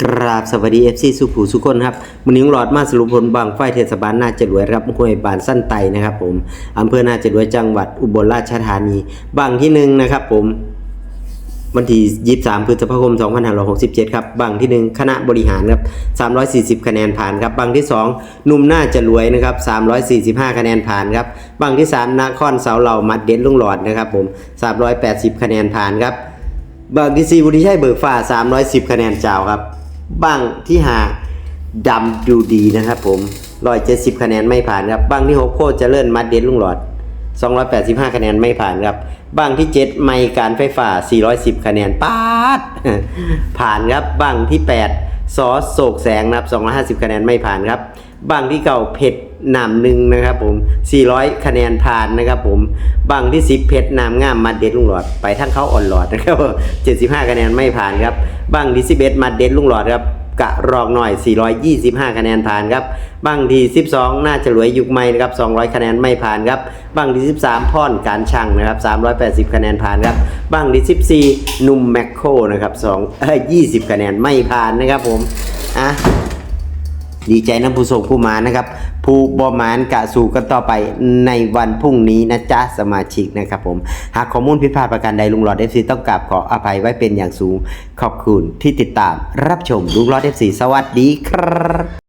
กราบสวัสดีเอฟซีสุผูสุคนครับวันนี้งหลอดมาสรุปผลบางไฟเทศบาลนาจรวยครับห้วยบานสั้นไตนะครับผมอำเภอนาจรวยจังหวัดอุบลราชธานีบางที่หนึ่งนะครับผมวันที่ 23 พฤษภาคม 2567 ครับบังที่ 1 คณะบริหารครับ 340 คะแนนผ่านครับบังที่ 2 นุ่มหน้าจะรวยนะครับ 345 คะแนนผ่านครับบังที่ 3นครเสาเหล่ามัดเด็ดลุงหลอดนะครับผม 380 คะแนนผ่านครับบังที่4บุริชัยเบิกฟ้า 310 คะแนนเจ้าครับ บังที่5ดำดูดีนะครับผม170คะแนนไม่ผ่านครับบังที่6โคตรเจริญมัดเด็ดลุงหลอด 285 คะแนนไม่ผ่านครับบังที่ 7 ไม่การไฟฟ้า 410 คะแนนปาด ผ่านครับบังที่ 8 ซอสโศกแสงนะครับ250 คะแนนไม่ผ่านครับบังที่เก่าเผ็ดหนามหนึ่งนะครับผม 400 คะแนนผ่านนะครับผมบังที่ 10เผ็ดหนามงามมัดเด็ดลุงหลอด ไปทั้งเขาอ่อนหลอดนะครับ75 คะแนนไม่ผ่านครับ บังที่11มัดเด็ดลุงหลอดครับกะรองหน่อย 425 คะแนนผ่านครับบังที่ 12 น่าจะรวยยุคใหม่นะครับ 200 คะแนนไม่ผ่านครับบังที่ 13 พ่อนการช่างนะครับ 380 คะแนนผ่านครับบังที่ 14 นุ่มแมคโครนะครับ2เอ้ย20 คะแนนไม่ผ่านนะครับผมอะ ดีใจนะผู้ส่งผู้มานะครับ ผู้บอมานกะสู่กันต่อไปในวันพรุ่งนี้นะจ๊ะสมาชิกนะครับผม หากข้อมูลผิดพลาดประการใดลุงหลอดเอฟซีต้องกราบขออภัยไว้เป็นอย่างสูง ขอบคุณที่ติดตามรับชมลุงหลอดเอฟซีสวัสดีครับ